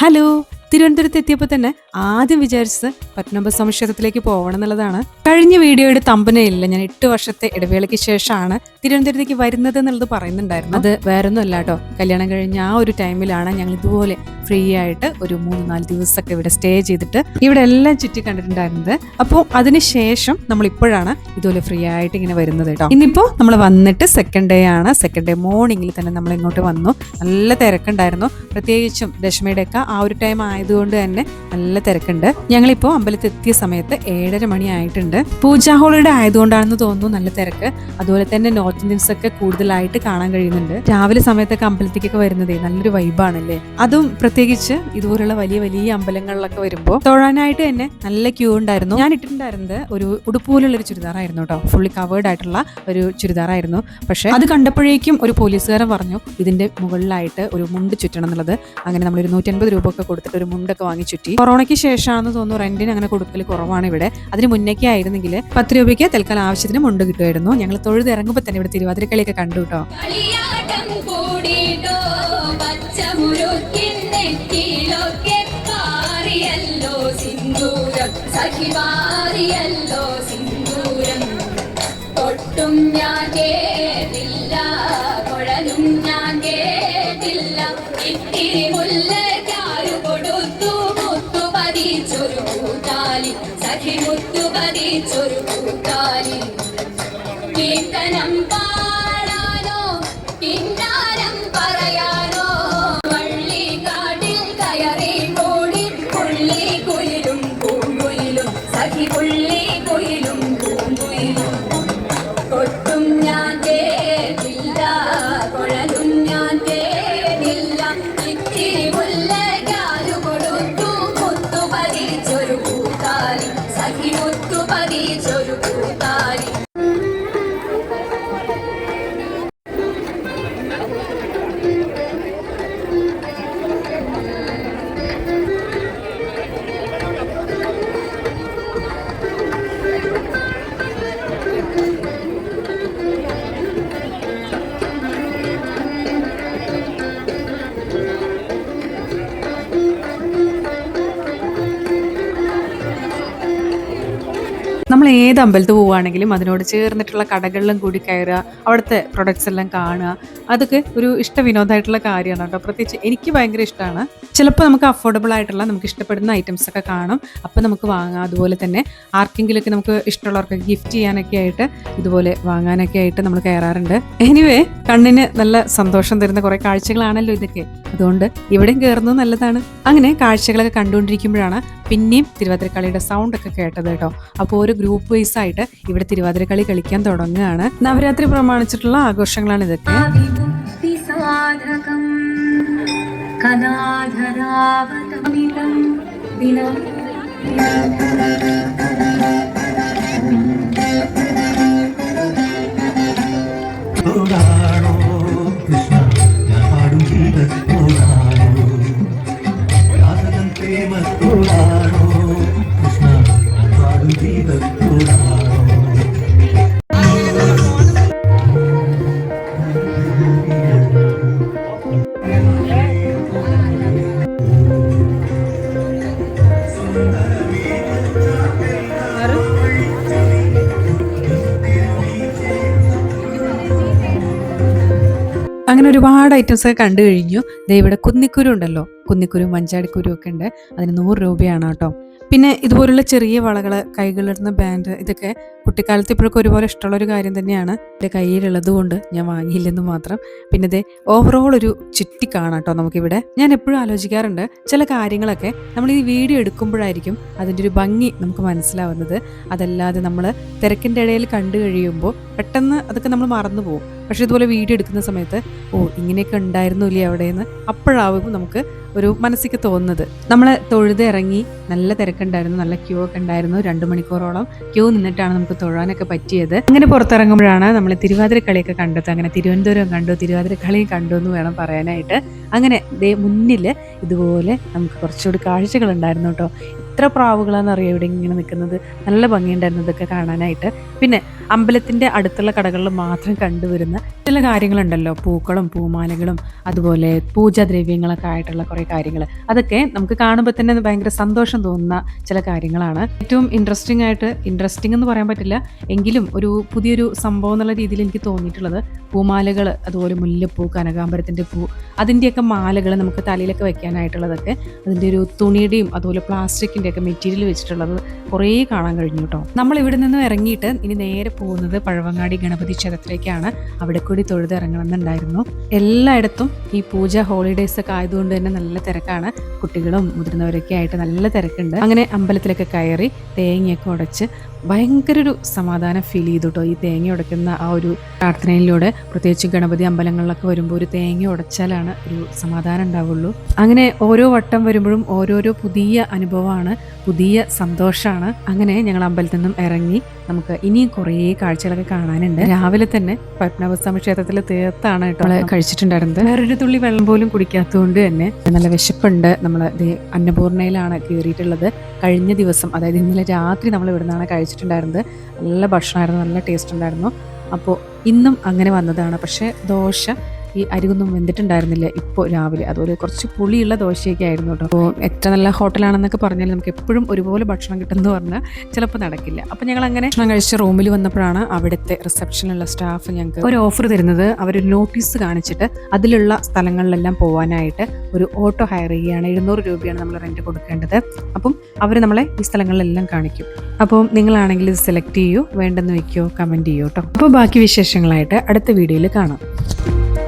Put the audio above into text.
Hello തിരുവനന്തപുരത്ത് എത്തിയപ്പോൾ തന്നെ ആദ്യം വിചാരിച്ചത് പത്മനാഭ സ്വാമി ക്ഷേത്രത്തിലേക്ക് പോകണം എന്നുള്ളതാണ്. കഴിഞ്ഞ വീഡിയോയുടെ തമ്പനയില്ല ഞാൻ എട്ട് വർഷത്തെ ഇടവേളയ്ക്ക് ശേഷമാണ് തിരുവനന്തപുരത്തേക്ക് വരുന്നത് എന്നുള്ളത് പറയുന്നുണ്ടായിരുന്നു. അത് വേറൊന്നും അല്ല കേട്ടോ. കല്യാണം കഴിഞ്ഞ ആ ഒരു ടൈമിലാണ് ഞങ്ങൾ ഇതുപോലെ ഫ്രീ ആയിട്ട് ഒരു മൂന്ന് നാല് ദിവസമൊക്കെ ഇവിടെ സ്റ്റേ ചെയ്തിട്ട് ഇവിടെ എല്ലാം ചുറ്റി കണ്ടിട്ടുണ്ടായിരുന്നത്. അപ്പോൾ അതിനുശേഷം നമ്മൾ ഇപ്പോഴാണ് ഇതുപോലെ ഫ്രീ ആയിട്ട് ഇങ്ങനെ വരുന്നത് കേട്ടോ. ഇന്നിപ്പോൾ നമ്മൾ വന്നിട്ട് സെക്കൻഡ് ഡേ ആണ്. സെക്കൻഡ് ഡേ മോർണിംഗിൽ തന്നെ നമ്മൾ ഇങ്ങോട്ട് വന്നു. നല്ല തിരക്കുണ്ടായിരുന്നു. പ്രത്യേകിച്ചും ദശമിയുടെ ഒക്കെ ആ ഒരു ടൈം ആയതുകൊണ്ട് തന്നെ നല്ല തിരക്കുണ്ട്. ഞങ്ങളിപ്പോൾ അമ്പലത്തിൽ എത്തിയ സമയത്ത് ഏഴര മണി ആയിട്ടുണ്ട്. പൂജാ ഹോളിഡേ ആയതുകൊണ്ടാണെന്ന് തോന്നുന്നു നല്ല തിരക്ക്. അതുപോലെ തന്നെ നോർത്ത് ഇന്ത്യൻസ് ഒക്കെ കൂടുതലായിട്ട് കാണാൻ കഴിയുന്നുണ്ട്. രാവിലെ സമയത്തൊക്കെ അമ്പലത്തിലേക്കൊക്കെ വരുന്നതേ നല്ലൊരു വൈബാണല്ലേ അതും പ്രത്യേകിച്ച് ഇതുപോലുള്ള വലിയ വലിയ അമ്പലങ്ങളിലൊക്കെ വരുമ്പോൾ തൊഴാനായിട്ട് തന്നെ നല്ല ക്യൂ ഉണ്ടായിരുന്നു. ഞാൻ ഇട്ടിട്ടുണ്ടായിരുന്നത് ഒരു ഉടുപ്പൂലുള്ള ഒരു ചുരിദാറായിരുന്നു കേട്ടോ ഫുള്ളി കവേർഡ് ആയിട്ടുള്ള ഒരു ചുരിദാറായിരുന്നു. പക്ഷേ അത് കണ്ടപ്പോഴേക്കും ഒരു പോലീസുകാരൻ പറഞ്ഞു ഇതിന്റെ മുകളിലായിട്ട് ഒരു മുണ്ട് ചുറ്റണം എന്നുള്ളത്. അങ്ങനെ നമ്മൾ ഒരു നൂറ്റൻപത് രൂപ ഒക്കെ കൊടുത്തിട്ട് ഒരു മുണ്ടൊക്കെ വാങ്ങി ചുറ്റി. കൊറോണയ്ക്ക് ശേഷമാണെന്ന് തോന്നുന്നു റെന്റിന് അങ്ങനെ കൊടുക്കൽ കുറവാണ് ഇവിടെ. അതിന് മുന്നേക്ക് ആയിരുന്നെങ്കിൽ പത്ത് രൂപയ്ക്ക് തൽക്കാലം ആവശ്യത്തിന് മുണ്ട് കിട്ടുമായിരുന്നു. ഞങ്ങൾ തൊഴുതിറങ്ങുമ്പോൾ തന്നെ ഇവിടെ തിരുവാതിരക്കളിയൊക്കെ കണ്ടു കേട്ടോ പാറിയല്ലോ സിന്ദൂരം. ഞാൻ കേട്ടില്ല ഞാൻ കേട്ടില്ല. ഇത്തിരി മുല്ലക്കാരു കൂത്താലി സഖി മുത്തുപതി പതിച്ചൊരു കൂത്താലി കീർത്തനം പാടാനോ കിന്നാരം പറയാനോ വള്ളിക്കാട്ടിൽ കയറി കൂടി പുള്ളി കുയിലും പൂങ്കുയിലും സഖി പുള്ളി നമ്മൾ ഏത് അമ്പലത്തിൽ പോവുകയാണെങ്കിലും അതിനോട് ചേർന്നിട്ടുള്ള കടകളിലും കൂടി കയറുക അവിടുത്തെ പ്രൊഡക്ട്സ് എല്ലാം കാണുക. അതൊക്കെ ഒരു ഇഷ്ട വിനോദമായിട്ടുള്ള കാര്യമാണ് കേട്ടോ. പ്രത്യേകിച്ച് എനിക്ക് ഭയങ്കര ഇഷ്ടമാണ്. ചിലപ്പോൾ നമുക്ക് അഫോർഡബിൾ ആയിട്ടുള്ള നമുക്ക് ഇഷ്ടപ്പെടുന്ന ഐറ്റംസ് ഒക്കെ കാണും. അപ്പോൾ നമുക്ക് വാങ്ങാം. അതുപോലെ തന്നെ ആർക്കെങ്കിലുമൊക്കെ നമുക്ക് ഇഷ്ടമുള്ളവർക്ക് ഗിഫ്റ്റ് ചെയ്യാനൊക്കെ ആയിട്ട് ഇതുപോലെ വാങ്ങാനൊക്കെ ആയിട്ട് നമ്മൾ കയറാറുണ്ട്. എനിവേ കണ്ണിന് നല്ല സന്തോഷം തരുന്ന കുറേ കാഴ്ചകളാണല്ലോ ഇതൊക്കെ. അതുകൊണ്ട് ഇവിടെയും കയറുന്നത് നല്ലതാണ്. അങ്ങനെ കാഴ്ചകളൊക്കെ കണ്ടുകൊണ്ടിരിക്കുമ്പോഴാണ് പിന്നെയും തിരുവാതിരക്കളിയുടെ സൗണ്ട് ഒക്കെ കേട്ടത് കേട്ടോ. അപ്പോൾ ഒരു ഗ്രൂപ്പ് വൈസ് ആയിട്ട് ഇവിടെ തിരുവാതിരക്കളി കളിക്കാൻ തുടങ്ങുകയാണ്. നവരാത്രി പ്രമാണിച്ചിട്ടുള്ള ആഘോഷങ്ങളാണ് ഇതൊക്കെ. കലാധരാവതമിതം ദിനം. തോടാണോ അങ്ങനെ ഒരുപാട് ഐറ്റംസ് ഒക്കെ കണ്ടു കഴിഞ്ഞു. ദേ ഇവിടെ കുന്നിക്കുരു ഉണ്ടല്ലോ. കുന്നിക്കുരു മഞ്ചാടിക്കുരു ഒക്കെ ഉണ്ട്. അതിന് നൂറ് രൂപയാണ് കേട്ടോ. പിന്നെ ഇതുപോലുള്ള ചെറിയ വളകൾ കൈകളിടുന്ന ബാൻഡ് ഇതൊക്കെ കുട്ടിക്കാലത്ത് ഇപ്പോഴൊക്കെ ഒരുപോലെ ഇഷ്ടമുള്ള ഒരു കാര്യം തന്നെയാണ്. എന്റെ കയ്യിലുള്ളത് കൊണ്ട് ഞാൻ വാങ്ങിയില്ലെന്ന് മാത്രം. പിന്നെ ഇതേ ഓവറോൾ ഒരു ചുറ്റി കാണാം കേട്ടോ നമുക്കിവിടെ. ഞാൻ എപ്പോഴും ആലോചിക്കാറുണ്ട് ചില കാര്യങ്ങളൊക്കെ നമ്മൾ ഈ വീഡിയോ എടുക്കുമ്പോഴായിരിക്കും അതിന്റെ ഒരു ഭംഗി നമുക്ക് മനസ്സിലാവുന്നത്. അതല്ലാതെ നമ്മൾ തിരക്കിന്റെ ഇടയിൽ കണ്ടു കഴിയുമ്പോൾ പെട്ടെന്ന് അതൊക്കെ നമ്മൾ മറന്നു പോകും. പക്ഷെ ഇതുപോലെ വീഡിയോ എടുക്കുന്ന സമയത്ത് ഓ ഇങ്ങനെയൊക്കെ ഉണ്ടായിരുന്നു ഇല്ലേ അവിടെയെന്ന്? അപ്പോഴാവും നമുക്ക് ഒരു മനസ്സിക്ക് തോന്നുന്നത്. നമ്മൾ തൊഴുത് ഇറങ്ങി നല്ല തിരക്കുണ്ടായിരുന്നു നല്ല ക്യൂ ഒക്കെ ഉണ്ടായിരുന്നു രണ്ട് മണിക്കൂറോളം ക്യൂ നിന്നിട്ടാണ് നമുക്ക് തൊഴാനൊക്കെ പറ്റിയത്. അങ്ങനെ പുറത്തിറങ്ങുമ്പോഴാണ് നമ്മൾ തിരുവാതിരക്കളിയൊക്കെ കണ്ടത് അങ്ങനെ തിരുവനന്തപുരം കണ്ടു തിരുവാതിരക്കളിയും കണ്ടു എന്ന് വേണം പറയാനായിട്ട്. അങ്ങനെ ദേ മുന്നിൽ ഇതുപോലെ നമുക്ക് കുറച്ചുകൂടി കാഴ്ചകൾ ഉണ്ടായിരുന്നു കേട്ടോ. എത്ര പ്രാവുകളാണെന്നറിയാം ഇവിടെ ഇങ്ങനെ നിൽക്കുന്നത്? നല്ല ഭംഗിയുണ്ടായിരുന്നു ഇതൊക്കെ കാണാനായിട്ട്. പിന്നെ അമ്പലത്തിന്റെ അടുത്തുള്ള കടകളിൽ മാത്രം കണ്ടുവരുന്ന ചില കാര്യങ്ങളുണ്ടല്ലോ. പൂക്കളും പൂമാലകളും അതുപോലെ പൂജാദ്രവ്യങ്ങളൊക്കെ ആയിട്ടുള്ള കുറേ കാര്യങ്ങൾ അതൊക്കെ നമുക്ക് കാണുമ്പോൾ തന്നെ ഭയങ്കര സന്തോഷം തോന്നുന്ന ചില കാര്യങ്ങളാണ്. ഏറ്റവും ഇൻട്രസ്റ്റിംഗ് ആയിട്ട് ഇൻട്രസ്റ്റിംഗ് എന്ന് പറയാൻ പറ്റില്ല. എങ്കിലും ഒരു പുതിയൊരു സംഭവം എന്നുള്ള രീതിയിൽ എനിക്ക് തോന്നിയിട്ടുള്ളത് പൂമാലകൾ അതുപോലെ മുല്ലപ്പൂ കനകാമ്പരത്തിന്റെ പൂ അതിന്റെയൊക്കെ മാലകൾ നമുക്ക് തലയിലൊക്കെ വെക്കാനായിട്ടുള്ളതൊക്കെ അതിന്റെ ഒരു തുണിയുടെയും അതുപോലെ പ്ലാസ്റ്റിക്കിന്റെ ഒക്കെ മെറ്റീരിയൽ വെച്ചിട്ടുള്ളത് കുറേ കാണാൻ കഴിഞ്ഞു കേട്ടോ. നമ്മൾ ഇവിടെ നിന്നും ഇറങ്ങിയിട്ട് ഇനി നേരെ പോകുന്നത് പഴവങ്ങാടി ഗണപതി ക്ഷേത്രത്തിലേക്കാണ്. അവിടെ കൂടി തൊഴുത് ഇറങ്ങണമെന്നുണ്ടായിരുന്നു. എല്ലായിടത്തും ഈ പൂജ ഹോളിഡേയ്സ് ഒക്കെ ആയതുകൊണ്ട് തന്നെ നല്ല തിരക്കാണ്. കുട്ടികളും മുതിർന്നവരൊക്കെ ആയിട്ട് നല്ല തിരക്കുണ്ട്. അങ്ങനെ അമ്പലത്തിലൊക്കെ കയറി തേങ്ങയൊക്കെ ഉടച്ച് ഭയങ്കര ഒരു സമാധാനം ഫീൽ ചെയ്തു കേട്ടോ ഈ തേങ്ങ ഉടയ്ക്കുന്ന ആ ഒരു പ്രാർത്ഥനയിലൂടെ. പ്രത്യേകിച്ച് ഗണപതി അമ്പലങ്ങളിലൊക്കെ വരുമ്പോൾ ഒരു തേങ്ങ ഉടച്ചാലാണ് ഒരു സമാധാനം ഉണ്ടാവുള്ളൂ. അങ്ങനെ ഓരോ വട്ടം വരുമ്പോഴും ഓരോരോ പുതിയ അനുഭവമാണ് പുതിയ സന്തോഷമാണ് അങ്ങനെ ഞങ്ങൾ അമ്പലത്തിൽ നിന്നും ഇറങ്ങി നമുക്ക് ഇനിയും കുറേ കാഴ്ചകളൊക്കെ കാണാനുണ്ട്. രാവിലെ തന്നെ പത്മനാഭസ്വാമി ക്ഷേത്രത്തിൽ തീർത്താണ് കേട്ടോ. കഴിച്ചിട്ടുണ്ടായിരുന്നത്. വേറൊരു തുള്ളി വെള്ളം പോലും കുടിക്കാത്തതുകൊണ്ട് തന്നെ നല്ല വിശപ്പുണ്ട്. നമ്മൾ അന്നപൂർണയിലാണ് കയറിയിട്ടുള്ളത്. കഴിഞ്ഞ ദിവസം അതായത് ഇന്നലെ രാത്രി നമ്മൾ ഇവിടുന്നാണ് നിന്നാണ് കഴിച്ചിട്ടുണ്ടായിരുന്നത് നല്ല ഭക്ഷണമായിരുന്നു നല്ല ടേസ്റ്റ് ഉണ്ടായിരുന്നു. അപ്പോൾ ഇന്നും അങ്ങനെ വന്നതാണ്. പക്ഷേ ദോശ ഈ അരികൊന്നും വെന്തിട്ടുണ്ടായിരുന്നില്ല ഇപ്പോൾ രാവിലെ. അതുപോലെ കുറച്ച് പുളിയുള്ള ദോശയൊക്കെ ആയിരുന്നു കേട്ടോ. അപ്പോൾ എത്ര നല്ല ഹോട്ടലാണെന്നൊക്കെ പറഞ്ഞാൽ നമുക്ക് എപ്പോഴും ഒരുപോലെ ഭക്ഷണം കിട്ടുമെന്ന് പറഞ്ഞാൽ ചിലപ്പോൾ നടക്കില്ല. അപ്പോൾ ഞങ്ങൾ അങ്ങനെ ഭക്ഷണം കഴിച്ച റൂമിൽ വന്നപ്പോഴാണ് അവിടുത്തെ റിസപ്ഷനിലുള്ള സ്റ്റാഫ് ഞങ്ങൾക്ക് ഒരു ഓഫർ തരുന്നത്. അവരൊരു നോട്ടീസ് കാണിച്ചിട്ട് അതിലുള്ള സ്ഥലങ്ങളിലെല്ലാം പോകാനായിട്ട് ഒരു ഓട്ടോ ഹയർ ചെയ്യുകയാണ്. എഴുന്നൂറ് രൂപയാണ് നമ്മൾ റെന്റ് കൊടുക്കേണ്ടത്. അപ്പം അവർ നമ്മളെ ഈ സ്ഥലങ്ങളിലെല്ലാം കാണിക്കും. അപ്പം നിങ്ങളാണെങ്കിൽ ഇത് സെലക്ട് ചെയ്യൂ. വേണ്ടെന്ന് വയ്ക്കുകയോ കമന്റ് ചെയ്യൂ കേട്ടോ. അപ്പോൾ ബാക്കി വിശേഷങ്ങളായിട്ട് അടുത്ത വീഡിയോയിൽ കാണാം.